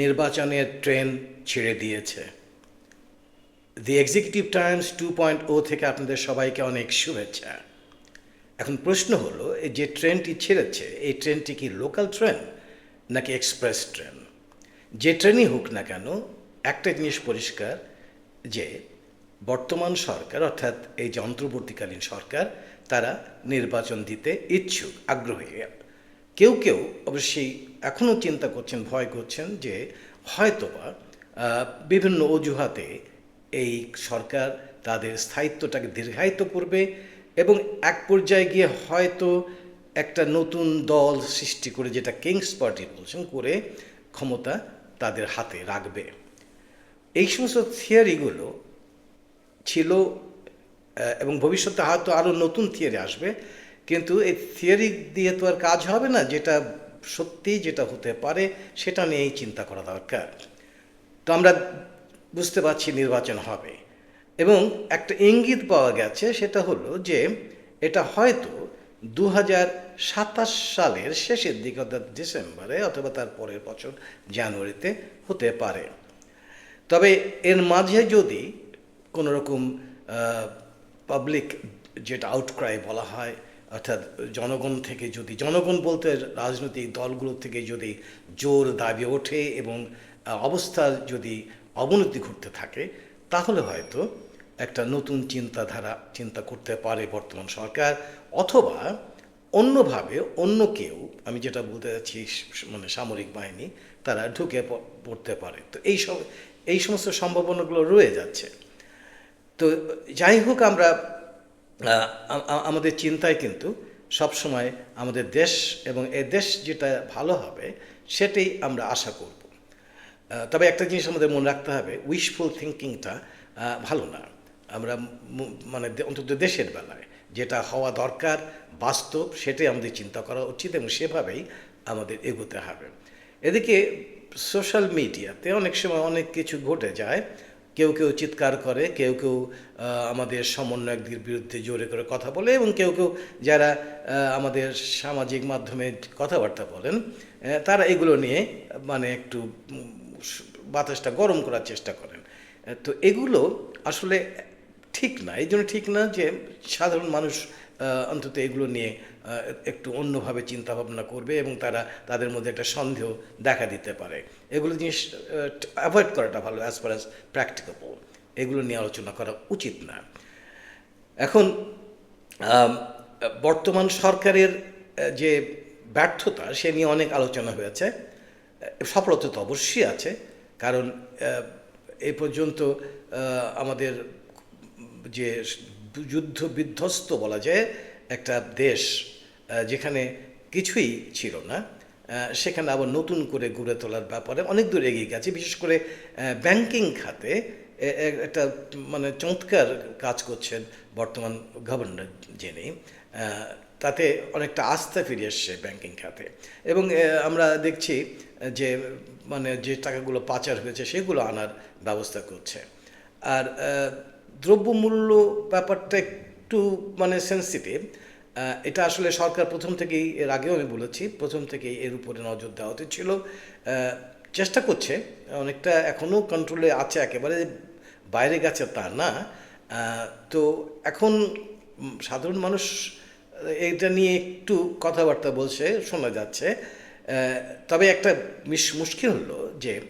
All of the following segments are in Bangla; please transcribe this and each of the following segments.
নির্বাচনের ট্রেন ছেড়ে দিয়েছে। The Executive Times two point O থেকে আপনাদের সবাইকে অনেক শুভেচ্ছা। এখন প্রশ্ন হলো, এই যে ট্রেনটি ছেড়েছে, এই ট্রেনটি কি লোকাল ট্রেন নাকি এক্সপ্রেস ট্রেন? যে ট্রেনই হোক না কেন, একটা জিনিস পরিষ্কার, যে বর্তমান সরকার, অর্থাৎ এই যে অন্তর্বর্তীকালীন সরকার, তারা নির্বাচন দিতে ইচ্ছুক, আগ্রহী। কেউ কেউ অবশ্যই এখনও চিন্তা করছেন, ভয় করছেন যে হয়তোবা বিভিন্ন অজুহাতে এই সরকার তাদের স্থায়িত্বটাকে দীর্ঘায়িত করবে এবং এক পর্যায়ে গিয়ে হয়তো একটা নতুন দল সৃষ্টি করে, যেটা কিংস পার্টি বলছেন, করে ক্ষমতা তাদের হাতে রাখবে। এই সমস্ত থিয়ারিগুলো ছিল এবং ভবিষ্যতে হয়তো আরও নতুন থিয়ারি আসবে। কিন্তু এই থিওরি দিয়ে তো আর কাজ হবে না, যেটা সত্যি যেটা হতে পারে সেটা নিয়েই চিন্তা করা দরকার। তো আমরা বুঝতে পারছি নির্বাচন হবে। এবং একটা ইঙ্গিত পাওয়া গেছে, সেটা হলো যে এটা হয়তো দু হাজার সাতাশ সালের শেষের দিকে, অর্থাৎ ডিসেম্বরে অথবা তার পরের বছর জানুয়ারিতে হতে পারে। তবে এর মাঝে যদি কোনো রকম পাবলিক যেটা আউটক্রাই বলা হয় অর্থাৎ জনগণ থেকে যদি, জনগণ বলতে রাজনৈতিক দলগুলো থেকে যদি জোর দাবি ওঠে এবং অবস্থার যদি অবনতি ঘটতে থাকে, তাহলে হয়তো একটা নতুন চিন্তাধারা, চিন্তা করতে পারে বর্তমান সরকার, অথবা অন্যভাবে অন্য কেউ, আমি যেটা বলতে যাচ্ছি স- মানে সামরিক বাহিনী, তারা ঢুকে পড়তে পারে। তো এই সব, এই সমস্ত সম্ভাবনাগুলো রয়ে যাচ্ছে। তো যাই হোক, আমরা আমাদের চিন্তায় কিন্তু সবসময় আমাদের দেশ এবং এ দেশ যেটা ভালো হবে সেটাই আমরা আশা করব। তবে একটা জিনিস আমাদের মনে রাখতে হবে উইশফুল থিঙ্কিংটা ভালো না। আমরা মানে অন্তত দেশের বেলায় যেটা হওয়া দরকার, বাস্তব, সেটাই আমাদের চিন্তা করা উচিত এবং সেভাবেই আমাদের এগোতে হবে। এদিকে সোশ্যাল মিডিয়াতে অনেক সময় অনেক কিছু ঘটে যায় কেউ কেউ চিৎকার করে, কেউ কেউ আমাদের সমন্বয়কদের বিরুদ্ধে জোরে করে কথা বলে এবং কেউ কেউ যারা আমাদের সামাজিক মাধ্যমে কথাবার্তা বলেন তারা এগুলো নিয়ে মানে একটু বাতাসটা গরম করার চেষ্টা করেন। তো এগুলো আসলে ঠিক না। এই জন্য ঠিক না যে সাধারণ মানুষ অন্তত এগুলো নিয়ে একটু অন্যভাবে চিন্তা ভাবনা করবে এবং তারা তাদের মধ্যে একটা সন্দেহ দেখা দিতে পারে। এগুলো জিনিস অ্যাভয়েড করাটা ভালো অ্যাজ ফার অ্যাজ প্র্যাকটিকেবল এগুলো নিয়ে আলোচনা করা উচিত না। এখন বর্তমান সরকারের যে ব্যর্থতা, সে নিয়ে অনেক আলোচনা হয়েছে। সফলতা তো অবশ্যই আছে, কারণ এ পর্যন্ত আমাদের যে যুদ্ধ বিধ্বস্ত বলা যায়, একটা দেশ যেখানে কিছুই ছিল না সেখানে আবার নতুন করে গড়ে তোলার ব্যাপারে অনেক দূর এগিয়ে গেছে, বিশেষ করে ব্যাংকিং খাতে একটা মানে চমৎকার কাজ করছেন বর্তমান গভর্নর যিনি তাতে অনেকটা আস্থা ফিরে এসছে ব্যাংকিং খাতে। এবং আমরা দেখছি যে মানে যে টাকাগুলো পাচার হয়েছে সেগুলো আনার ব্যবস্থা করছে। আর দ্রব্যমূল্য ব্যাপারটা একটু মানে সেন্সিটিভ এটা আসলে সরকার প্রথম থেকেই এর আগেও আমি বলেছি, প্রথম থেকেই এর উপরে নজর দেওয়া উচিত ছিল চেষ্টা করছে, অনেকটা এখনও কন্ট্রোলে আছে একেবারে, বাইরে গেছে তা না। তো এখন সাধারণ মানুষ এটা নিয়ে একটু কথাবার্তা বলছে, শোনা যাচ্ছে। তবে একটা মিস- মুশকিল হলো যে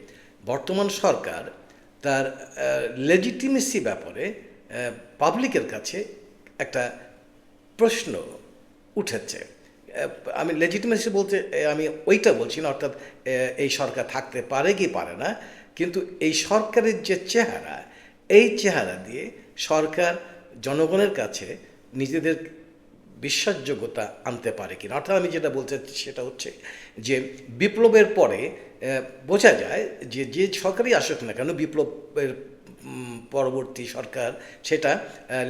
বর্তমান সরকার তার লেজিটিমেসি ব্যাপারে পাবলিকের কাছে একটা প্রশ্ন উঠেছে। আমি লেজিটিমেসি বলতে আমি ওইটা বলছি না, অর্থাৎ এই সরকার থাকতে পারে কি পারে না, কিন্তু এই সরকারের যে চেহারা, এই চেহারা দিয়ে সরকার জনগণের কাছে নিজেদের বিশ্বাসযোগ্যতা আনতে পারে কিনা। অর্থাৎ আমি যেটা বলতে চাচ্ছি সেটা হচ্ছে যে বিপ্লবের পরে বোঝা যায় যে যে সরকারই আসুক না কেন, বিপ্লবের পরবর্তী সরকার সেটা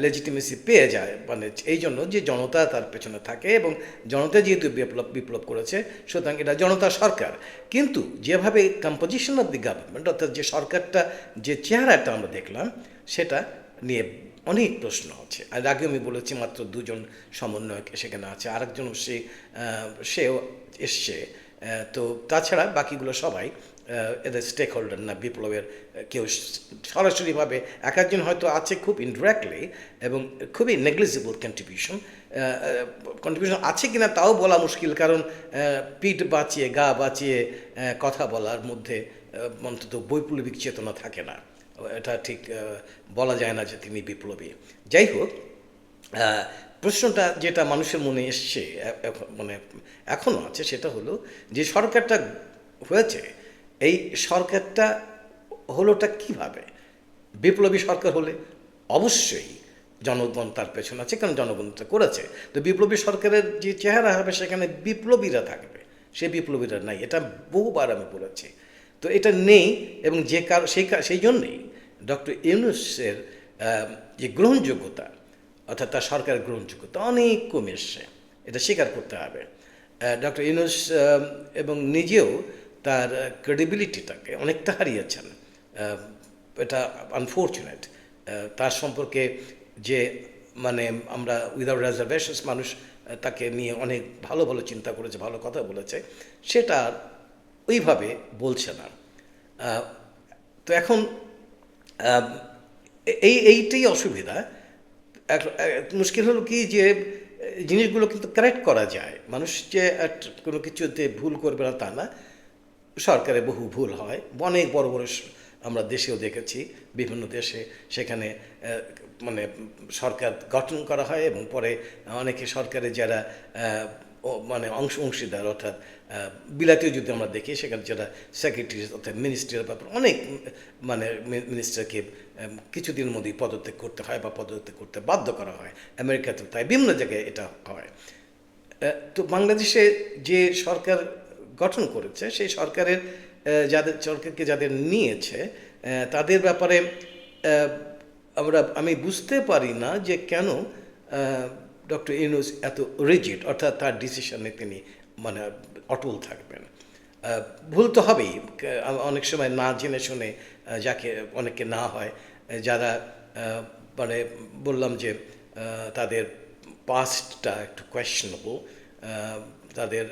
লেজিটিমেসি পেয়ে যায়। মানে এই জন্য যে জনতা তার পেছনে থাকে এবং জনতা যেহেতু বিপ্লব বিপ্লব করেছে, সুতরাং এটা জনতা সরকার। কিন্তু যেভাবে কম্পোজিশন অফ দি গভর্নমেন্ট অর্থাৎ যে সরকারটা, যে চেহারাটা আমরা দেখলাম, সেটা নিয়ে অনেক প্রশ্ন আছে। আর আগে আমি বলেছি মাত্র দুজন সমন্বয়ক সেখানে আছে। আরেকজন সে সেও এসছে। তো তাছাড়া বাকিগুলো সবাই এদের স্টেক হোল্ডার না, বিপ্লবের কেউ সরাসরিভাবে এক একজন হয়তো আছে খুব ইনডিরেক্টলি এবং খুবই নেগলিজিবল কন্ট্রিবিউশন কন্ট্রিবিউশন আছে কিনা তাও বলা মুশকিল। কারণ পিঠ বাঁচিয়ে, গা বাঁচিয়ে কথা বলার মধ্যে অন্তত বৈপ্লবিক চেতনা থাকে না। এটা ঠিক বলা যায় না যে তিনি বিপ্লবী। যাই হোক প্রশ্নটা যেটা মানুষের মনে এসছে মানে এখনও আছে, সেটা হলো যে সরকারটা হয়েছে, এই সরকারটা হলোটা কীভাবে? বিপ্লবী সরকার হলে অবশ্যই জনগণ তার পেছনে আছে, কারণ জনগণ তো করেছে। তো বিপ্লবী সরকারের যে চেহারা হবে, সেখানে বিপ্লবীরা থাকবে। সে বিপ্লবীরা নাই, এটা বহুবার আমি বলেছি। তো এটা নেই এবং যে কার সেই সেই জন্যেই ডক্টর ইউনুসের যে গ্রহণযোগ্যতা, অর্থাৎ তার সরকারের গ্রহণযোগ্যতা অনেক কমে এসছে। এটা স্বীকার করতে হবে। ডক্টর ইউনুস এবং নিজেও তার ক্রেডিবিলিটিটাকে অনেকটা হারিয়েছেন। এটা আনফর্চুনেট তার সম্পর্কে যে মানে আমরা উইদাউট রিজার্ভেশনস মানুষ তাকে নিয়ে অনেক ভালো ভালো চিন্তা করেছে, ভালো কথা বলেছে, সেটা ওইভাবে বলছে না। তো এখন এই, এইটাই অসুবিধা। মুশকিল হলো কি যে, জিনিসগুলো কিন্তু কারেক্ট করা যায়। মানুষ যে কোনো কিছুতে ভুল করবে না তা না। সরকারে বহু ভুল হয়। অনেক বড় বড় আমরা দেশেও দেখেছি, বিভিন্ন দেশে সেখানে মানে সরকার গঠন করা হয় এবং পরে অনেকে সরকারে যারা মানে অংশ, অংশীদার অর্থাৎ বিলাতেও যদি আমরা দেখি, সেখানে যারা সেক্রেটারি অর্থাৎ মিনিস্ট্রির ব্যাপার অনেক মানে মিনিস্টারকে কিছুদিন মধ্যেই পদত্যাগ করতে হয় বা পদত্যাগ করতে বাধ্য করা হয়। আমেরিকাতেও তাই বিভিন্ন জায়গায় এটা হয়। তো বাংলাদেশে যে সরকার গঠন করেছে, সেই সরকারের যাদের, সরকারকে যাদের নিয়েছে তাদের ব্যাপারে আমরা, আমি বুঝতে পারি না যে কেন ডক্টর ইউনুস এত রিজিড অর্থাৎ তার ডিসিশনে তিনি মানে অটল থাকবেন। ভুল তো হবেই। অনেক সময় না জেনে শুনে যাকে অনেকে না হয় যারা মানে বললাম যে তাদের পাস্টটা একটু কোয়েশনেবল তাদের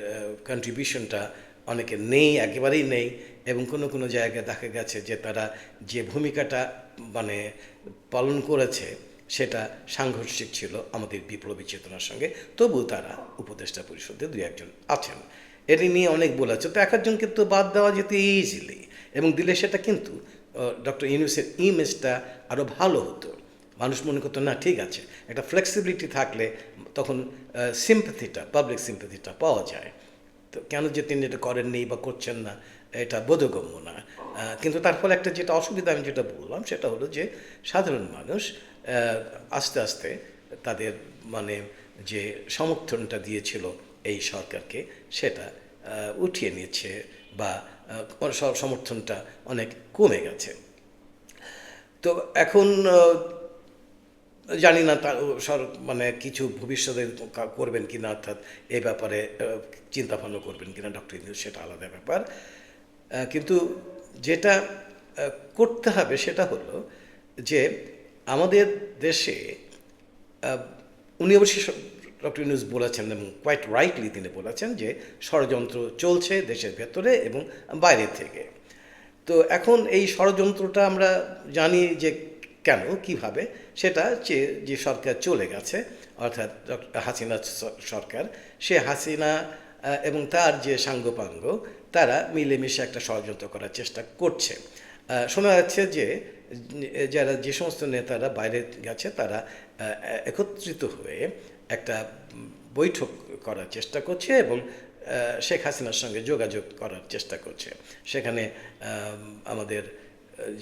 কন্ট্রিবিউশনটা অনেকে নেই, একেবারেই নেই এবং কোনো কোনো জায়গায় দেখা গেছে যে তারা যে ভূমিকাটা মানে পালন করেছে সেটা সাংঘর্ষিক ছিল আমাদের বিপ্লবী চেতনার সঙ্গে। তবুও তারা উপদেষ্টা পরিষদে দু একজন আছেন। এটি নিয়ে অনেক বলেছে তো এক একজনকে তো বাদ দেওয়া যেত ইজিলি এবং দিলে সেটা কিন্তু ডক্টর ইউনুসের ইমেজটা আরও ভালো হতো। মানুষ মনে করতো, না, ঠিক আছে। একটা ফ্লেক্সিবিলিটি থাকলে তখন সিম্পাথিটা পাবলিক সিম্পাথিটা পাওয়া যায়। তো কেন যে তিনি এটা করেননি বা করছেন না, এটা বোধগম্য না। কিন্তু তার ফলে একটা যেটা অসুবিধা, আমি যেটা বললাম, সেটা হলো যে সাধারণ মানুষ আস্তে আস্তে তাদের মানে যে সমর্থনটা দিয়েছিল এই সরকারকে সেটা উঠিয়ে নিচ্ছে বা সমর্থনটা অনেক কমে গেছে। তো এখন জানি না তা সর মানে কিছু ভবিষ্যতে কা- করবেন কিনা, অর্থাৎ এই ব্যাপারে চিন্তা ভাবনা করবেন কিনা ডক্টর ইউনুস সেটা আলাদা ব্যাপার। কিন্তু যেটা করতে হবে সেটা হলো যে আমাদের দেশে উনি অবশ্যই ডক্টর ইউনুস বলেছেন এবং কোয়াইট রাইটলি তিনি বলেছেন যে ষড়যন্ত্র চলছে দেশের ভেতরে এবং বাইরে থেকে। তো এখন এই ষড়যন্ত্রটা আমরা জানি যে কেন, কীভাবে, সেটা যে যে সরকার চলে গেছে, অর্থাৎ হাসিনা সরকার, সে হাসিনা এবং তার যে সাঙ্গপাঙ্গ, তারা মিলেমিশে একটা ষড়যন্ত্র করার চেষ্টা করছে। শোনা যাচ্ছে যে- যারা যে সমস্ত নেতারা বাইরে গেছে, তারা একত্রিত হয়ে একটা বৈঠক করার চেষ্টা করছে এবং শেখ হাসিনার সঙ্গে যোগাযোগ করার চেষ্টা করছে। সেখানে আমাদের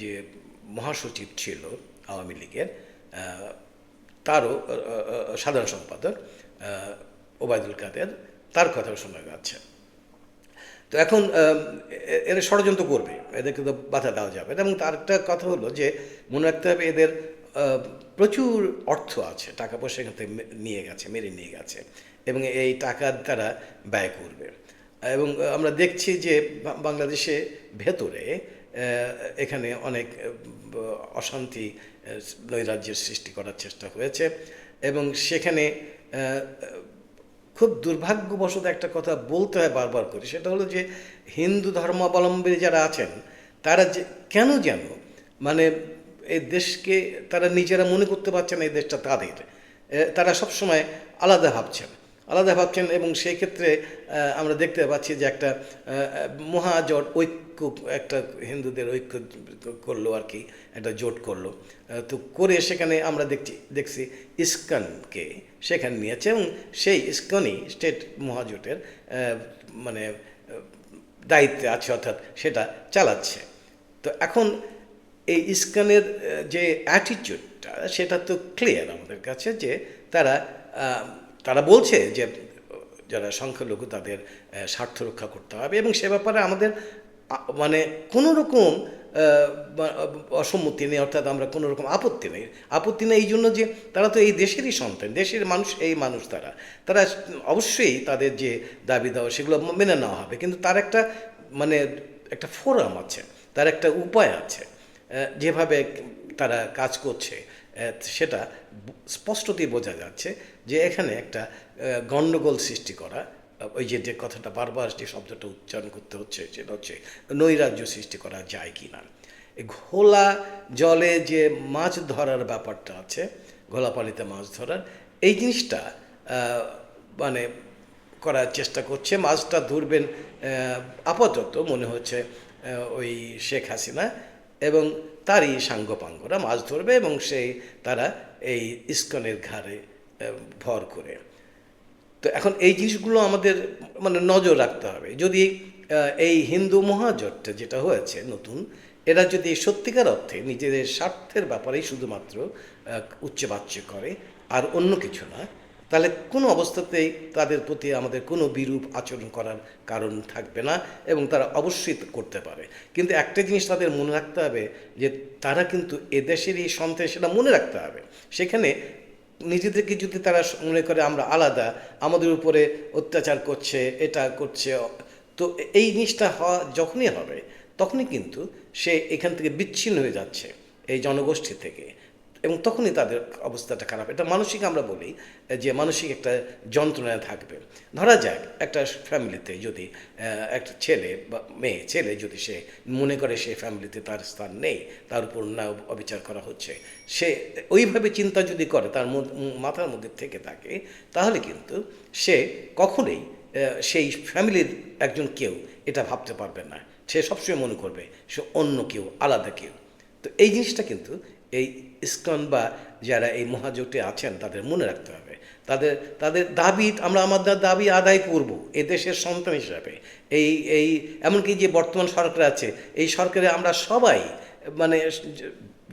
যে মহাসচিব ছিল আওয়ামী লীগের তারও সাধারণ সম্পাদক ওবায়দুল কাদের, তার কথাও শোনা যাচ্ছে। তো এখন এরা ষড়যন্ত্র করবে, এদেরকে তো বাধা দেওয়া যাবে এবং তার একটা কথা হলো যে, মনে রাখতে হবে এদের প্রচুর অর্থ আছে, টাকা পয়সা এখান থেকে নিয়ে গেছে, মেরে নিয়ে গেছে, এবং এই টাকা তারা ব্যয় করবে। এবং আমরা দেখছি যে বাংলাদেশে ভেতরে এখানে অনেক অশান্তি নৈরাজ্যের সৃষ্টি করার চেষ্টা হয়েছে, এবং সেখানে খুব দুর্ভাগ্যবশত একটা কথা বলতে হয় বারবার করি, সেটা হলো যে হিন্দু ধর্মাবলম্বী যারা আছেন, তারা যে কেন যেন মানে এই দেশকে তারা নিজেরা মনে করতে পারছে না এই দেশটা তাদের। তারা সবসময় আলাদা ভাবছেন। আলাদা ভাবছেন এবং সেই ক্ষেত্রে আমরা দেখতে পাচ্ছি যে একটা মহাজোট ঐক্য, একটা হিন্দুদের ঐক্য করল আর কি, একটা জোট করল। তো করে সেখানে আমরা দেখছি দেখছি ইস্কনকে সেখানে নিয়েছে এবং সেই ইস্কনই স্টেট মহাজোটের মানে দায়িত্বে আছে অর্থাৎ সেটা চালাচ্ছে। তো এখন এই ইস্কনের যে অ্যাটিটিউডটা সেটা তো ক্লিয়ার আমাদের কাছে যে তারা তারা বলছে যে যারা সংখ্যালঘু তাদের স্বার্থ রক্ষা করতে হবে এবং সে ব্যাপারে আমাদের মানে কোনো রকম অসম্মতি নেই, অর্থাৎ আমরা কোনো রকম আপত্তি নেই। আপত্তি নেই এই জন্য যে তারা তো এই দেশেরই সন্তান, দেশের মানুষ, এই মানুষ তারা। তারা অবশ্যই তাদের যে দাবি দেওয়া সেগুলো মেনে নেওয়া হবে। কিন্তু তার একটা মানে একটা ফোরাম আছে, তার একটা উপায় আছে। যেভাবে তারা কাজ করছে সেটা স্পষ্টতই বোঝা যাচ্ছে যে এখানে একটা গণ্ডগোল সৃষ্টি করা ওই যে যে কথাটা বারবার যে শব্দটা উচ্চারণ করতে হচ্ছে, সেটা হচ্ছে নৈরাজ্য সৃষ্টি করা যায় কি না ঘোলা জলে যে মাছ ধরার ব্যাপারটা আছে ঘোলা পানিতে মাছ ধরার, এই জিনিসটা মানে করার চেষ্টা করছে। মাছটা ধরবেন আপাতত মনে হচ্ছে ওই শেখ হাসিনা এবং তারই সাঙ্গপাঙ্গরা মাছ ধরবে এবং সেই তারা এই ইস্কনের ঘাড়ে ভর করে। তো এখন এই জিনিসগুলো আমাদের মানে নজর রাখতে হবে। যদি এই হিন্দু মহাজোটটা যেটা হয়েছে নতুন, এরা যদি সত্যিকার অর্থে নিজেদের স্বার্থের ব্যাপারেই শুধুমাত্র উচ্চবাচ্য করে, আর অন্য কিছু না তাহলে কোনো অবস্থাতেই তাদের প্রতি আমাদের কোনো বিরূপ আচরণ করার কারণ থাকবে না এবং তারা অবশ্যই করতে পারে। কিন্তু একটা জিনিস তাদের মনে রাখতে হবে যে তারা কিন্তু এদেশেরই সন্তান সেটা মনে রাখতে হবে। সেখানে নিজেদেরকে যদি তারা মনে করে আমরা আলাদা, আমাদের উপরে অত্যাচার করছে, এটা করছে তো এই জিনিসটা হওয়া যখনই হবে, তখনই কিন্তু সে এখান থেকে বিচ্ছিন্ন হয়ে যাচ্ছে এই জনগোষ্ঠী থেকে। এবং তখনই তাদের অবস্থাটা খারাপ। এটা মানসিক আমরা বলি, যে মানসিক একটা যন্ত্রণায় থাকবে। ধরা যাক, একটা ফ্যামিলিতে যদি একটা ছেলে বা মেয়ে, ছেলে যদি সে মনে করে সে ফ্যামিলিতে তার স্থান নেই, তার উপর না অবিচার করা হচ্ছে, সে ওইভাবে চিন্তা যদি করে, তার মাথার মধ্যে থেকে থাকে, তাহলে কিন্তু সে কখনোই সেই ফ্যামিলির একজন কেউ এটা ভাবতে পারবে না। সে সবসময় মনে করবে, সে অন্য কেউ, আলাদা কেউ। তো এই জিনিসটা কিন্তু এই ইস্কন বা যারা এই মহাজোটে আছেন, তাদের মনে রাখতে হবে। তাদের তাদের দাবি, আমরা আমাদের দাবি আদায় করব এ দেশের সন্তান হিসাবে। এই এই, এমনকি যে বর্তমান সরকার আছে, এই সরকারে আমরা সবাই মানে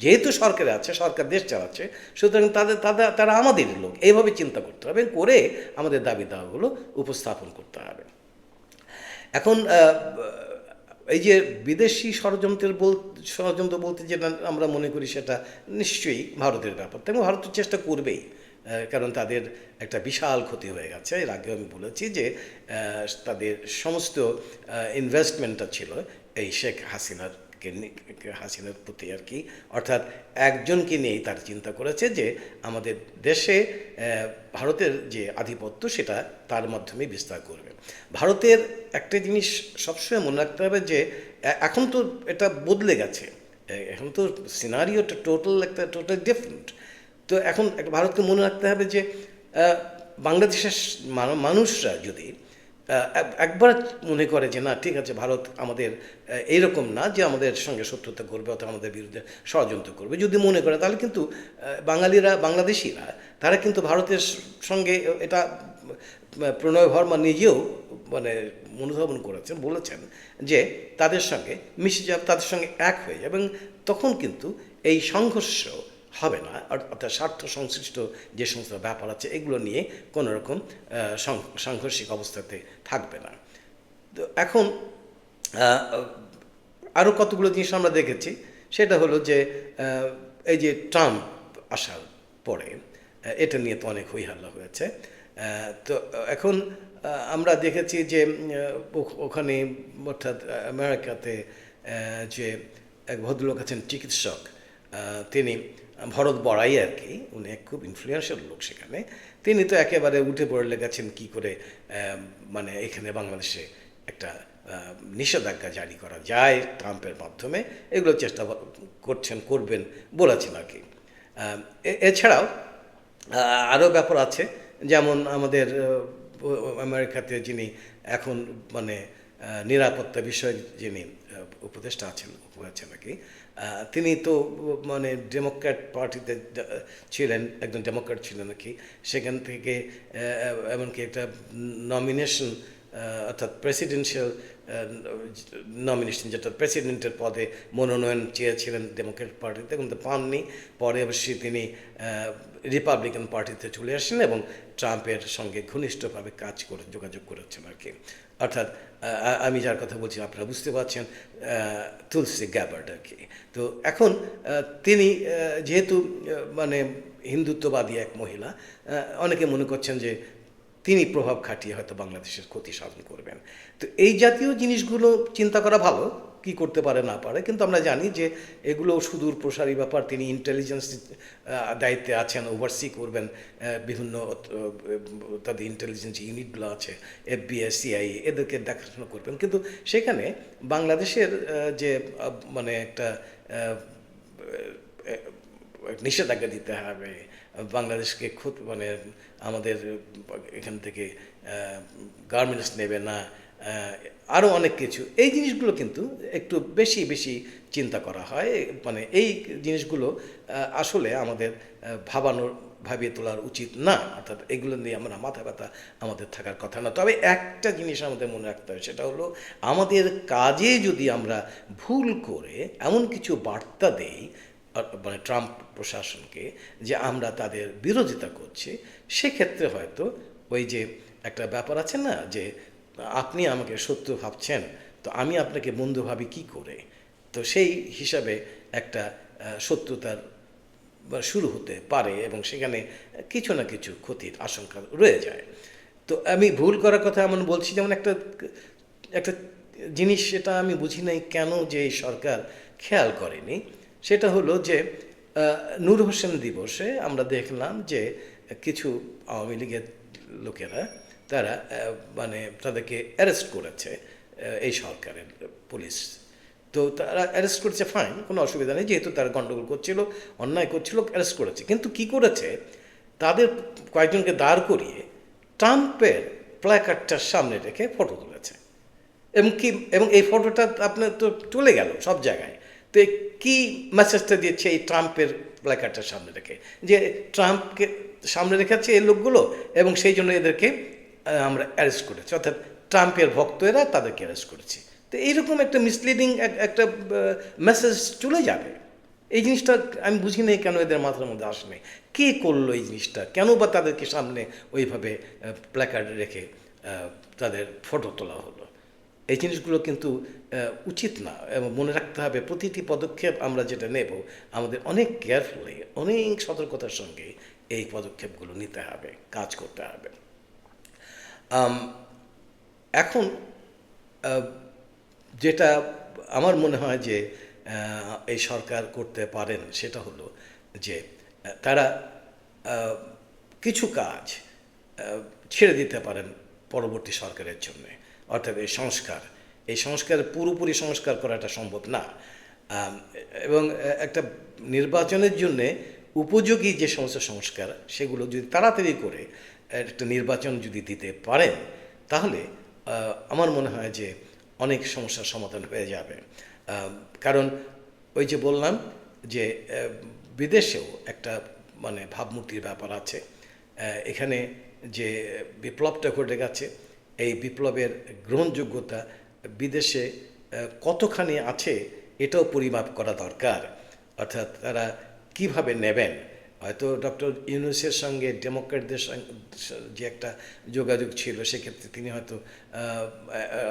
যেহেতু সরকারে আছে, সরকার দেশ চালাচ্ছে, সুতরাং তাদের তাদের, তারা আমাদের লোক। এইভাবে চিন্তা করতে হবে, করে আমাদের দাবি দাওয়াগুলো উপস্থাপন করতে হবে। এখন এই যে বিদেশি ষড়যন্ত্রের বল, ষড়যন্ত্র বলতে যেটা আমরা মনে করি সেটা নিশ্চয়ই ভারতের ব্যাপার। তেমন ভারত চেষ্টা করবেই কারণ তাদের একটা বিশাল ক্ষতি হয়ে গেছে। এর আগে আমি বলেছি যে তাদের সমস্ত ইনভেস্টমেন্টটা ছিল এই শেখ হাসিনার হাসিনার প্রতি আর কি। অর্থাৎ একজনকে নিয়েই তার চিন্তা করেছে যে আমাদের দেশে ভারতের যে আধিপত্য সেটা তার মাধ্যমে বিস্তার করবে। ভারতের একটা জিনিস সবসময় মনে রাখতে হবে যে এখন তো এটা বদলে গেছে। এখন তো সিনারিওটা টোটাল একটা টোটাল ডিফারেন্ট তো এখন ভারতকে মনে রাখতে হবে যে বাংলাদেশের মানুষরা যদি একবার মনে করে যে, না, ঠিক আছে, ভারত আমাদের এইরকম না যে আমাদের সঙ্গে শত্রুতা করবে অথবা আমাদের বিরুদ্ধে ষড়যন্ত্র করবে। যদি মনে করে, তাহলে কিন্তু বাঙালিরা, বাংলাদেশিরা, তারা কিন্তু ভারতের সঙ্গে এটা প্রণয় ভর্মা নিজেও মানে অনুধাবন করেছেন, বলেছেন যে, তাদের সঙ্গে মিশে যাবে তাদের সঙ্গে এক হয়ে যাবে এবং তখন কিন্তু এই সংঘর্ষ হবে না অর্থাৎ স্বার্থ সংশ্লিষ্ট যে সমস্ত ব্যাপার আছে, এগুলো নিয়ে কোনো রকম সাংঘর্ষিক অবস্থাতে থাকবে না। তো এখন আরও কতগুলো জিনিস আমরা দেখেছি, সেটা হলো যে এই যে ট্রাম্প আসার পরে এটা নিয়ে তো অনেক হইহাল্লা হয়েছে। তো এখন আমরা দেখেছি যে ওখানে অর্থাৎ আমেরিকাতে যে এক ভদ্রলোক আছেন চিকিৎসক তিনি ভরত বড়াই আর কি, উনি খুব ইনফ্লুয়েন্সিয়াল লোক সেখানে। তিনি তো একেবারে উঠে পড়ে লেগেছেন কি করে মানে এখানে বাংলাদেশে একটা নিষেধাজ্ঞা জারি করা যায় ট্রাম্পের মাধ্যমে। এগুলো চেষ্টা করছেন, করবেন বলেছেন আর কি। এছাড়াও আরও ব্যাপার আছে। যেমন আমাদের আমেরিকাতে যিনি এখন মানে নিরাপত্তা বিষয়ক যিনি উপদেষ্টা আছেন আর কি আহ, তিনি তো মানে ডেমোক্র্যাট পার্টিতে ছিলেন একজন ডেমোক্র্যাট ছিলেন নাকি? সেখান থেকে এমনকি একটা নমিনেশন অর্থাৎ প্রেসিডেন্সিয়াল নমিনেশন যেটা প্রেসিডেন্টের পদে মনোনয়ন চেয়েছিলেন ডেমোক্রেট পার্টিতে কিন্তু পাননি। পরে অবশ্যই তিনি রিপাবলিকান পার্টিতে চলে আসেন এবং ট্রাম্পের সঙ্গে ঘনিষ্ঠভাবে কাজ করে যোগাযোগ করেছেন আর কি। অর্থাৎ আমি যার কথা বলছি আপনারা বুঝতে পারছেন তুলসি গ্যাবার্ড আর কি। তো এখন তিনি যেহেতু মানে হিন্দুত্ববাদী এক মহিলা অনেকে মনে করছেন যে তিনি প্রভাব খাটিয়ে হয়তো বাংলাদেশের ক্ষতি সাধন করবেন। তো এই জাতীয় জিনিসগুলো চিন্তা করা ভালো কি করতে পারে না পারে, কিন্তু আমরা জানি যে এগুলো সুদূর প্রসারী ব্যাপার, তিনি ইন্টেলিজেন্স দায়িত্বে আছেন ওভারসি করবেন বিভিন্ন তাদের ইন্টেলিজেন্স ইউনিটগুলো আছে এফবিআই সিআই এদেরকে দেখাশোনা করবেন। কিন্তু সেখানে বাংলাদেশের যে মানে একটা নিষেধাজ্ঞা দিতে হবে, বাংলাদেশকে খুব মানে আমাদের এখান থেকে গার্মেন্টস নেবে না আরও অনেক কিছু। এই জিনিসগুলো কিন্তু একটু বেশি বেশি চিন্তা করা হয়। মানে এই জিনিসগুলো আসলে আমাদের ভাবানোর, ভাবিয়ে তোলার উচিত না। অর্থাৎ এগুলো নিয়ে আমরা মাথা ব্যথা আমাদের থাকার কথা না। তবে একটা জিনিস আমাদের মনে রাখতে হবে, সেটা হলো আমাদের কাজে যদি আমরা ভুল করে এমন কিছু বার্তা দেই মানে ট্রাম্প প্রশাসনকে, যে আমরা তাদের বিরোধিতা করছি, সেক্ষেত্রে হয়তো ওই যে একটা ব্যাপার আছে না, যে আপনি আমাকে শত্রু ভাবছেন, তো আমি আপনাকে বন্ধু ভাবি কী করে? তো সেই হিসাবে একটা শত্রুতার শুরু হতে পারে এবং সেখানে কিছু না কিছু ক্ষতির আশঙ্কা রয়ে যায়। তো আমি ভুল করার কথা এমন বলছি, যেমন একটা একটা জিনিস সেটা আমি বুঝি নাই কেন যে এই সরকার খেয়াল করেনি। সেটা হলো যে নূর হোসেন দিবসে আমরা দেখলাম যে কিছু আওয়ামী লীগের লোকেরা তারা মানে তাদেরকে অ্যারেস্ট করেছে এই সরকারের পুলিশ তো তারা অ্যারেস্ট করেছে ফাইন কোনো অসুবিধা নেই, যেহেতু তারা গণ্ডগোল করছিল, অন্যায় করছিল অ্যারেস্ট করেছে। কিন্তু কি করেছে? তাদের কয়েকজনকে দাঁড় করিয়ে ট্রাম্পের প্ল্যাকার্ডটার সামনে রেখে ফটো তুলেছে। এবং কি, এবং এই ফটোটা আপনার তো চলে গেল সব জায়গায়। তো কি মেসেজটা দিয়েছে এই ট্রাম্পের প্ল্যাকার্ডটার সামনে রেখে? যে ট্রাম্পকে সামনে রেখেছে এই লোকগুলো, এবং সেই জন্য এদেরকে আমরা অ্যারেস্ট করেছি। অর্থাৎ ট্রাম্পের ভক্তরা তাদেরকে অ্যারেস্ট করেছি। তো এইরকম একটা মিসলিডিং একটা মেসেজ চলে যাবে। এই জিনিসটা আমি বুঝি নাই কেন এদের মাথার মধ্যে আসে কে করল এই জিনিসটা? কেন বা তাদেরকে সামনে ওইভাবে প্ল্যাকার্ড রেখে তাদের ফটো তোলা হলো? এই জিনিসগুলো কিন্তু উচিত না। এবং মনে রাখতে হবে, প্রতিটি পদক্ষেপ আমরা যেটা নেব, আমাদের অনেক কেয়ারফুলি অনেক সতর্কতার সঙ্গে এই পদক্ষেপগুলো নিতে হবে, কাজ করতে হবে। এখন যেটা আমার মনে হয় যে এই সরকার করতে পারেন সেটা হলো যে তারা কিছু কাজ ছেড়ে দিতে পারেন পরবর্তী সরকারের জন্য। অর্থাৎ এই সংস্কার এই সংস্কার পুরোপুরি সংস্কার করাটা সম্ভব না। এবং একটা নির্বাচনের জন্যে উপযোগী যে সমস্ত সংস্কার, সেগুলো যদি তাড়াতাড়ি করে একটা নির্বাচন যদি দিতে পারেন, তাহলে আমার মনে হয় যে অনেক সমস্যার সমাধান হয়ে যাবে। কারণ ওই যে বললাম যে বিদেশেও একটা মানে ভাবমূর্তির ব্যাপার আছে। এখানে যে বিপ্লবটা ঘটে গেছে, এই বিপ্লবের গ্রহণযোগ্যতা বিদেশে কতখানি আছে, এটাও পরিমাপ করা দরকার। অর্থাৎ তারা কীভাবে নেবেন হয়তো ডক্টর ইউনুসের সঙ্গে ডেমোক্রেটদের সঙ্গে, যে একটা যোগাযোগ ছিল, সেক্ষেত্রে তিনি হয়তো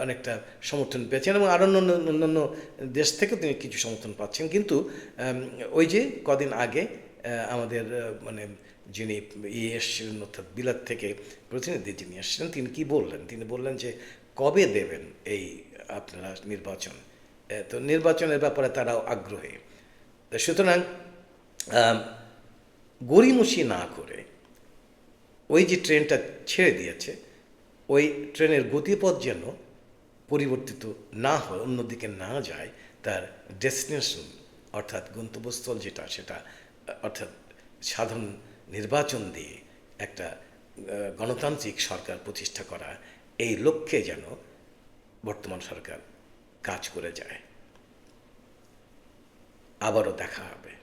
অনেকটা সমর্থন পেয়েছেন এবং আরও অন্য অন্যান্য দেশ থেকে তিনি কিছু সমর্থন পাচ্ছেন। কিন্তু ওই যে কদিন আগে আমাদের মানে যিনি ইয়ে এসেছিলেন, অর্থাৎ বিলাত থেকে প্রতিনিধি যিনি এসেছিলেন, তিনি কি বললেন? তিনি বললেন যে, কবে দেবেন এই আপনারা নির্বাচন? তো নির্বাচনের ব্যাপারে তারাও আগ্রহী। সুতরাং গড়িমসি না করে ওই যে ট্রেনটা ছেড়ে দিয়েছে, ওই ট্রেনের গতিপথ যেন পরিবর্তিত না হয়, অন্যদিকে না যায়, তার ডেস্টিনেশন অর্থাৎ গন্তব্যস্থল যেটা, সেটা, অর্থাৎ সাধারণ নির্বাচন দিয়ে একটা গণতান্ত্রিক সরকার প্রতিষ্ঠা করা, এই লক্ষ্যে যেন বর্তমান সরকার কাজ করে যায়। আবারও দেখা হবে।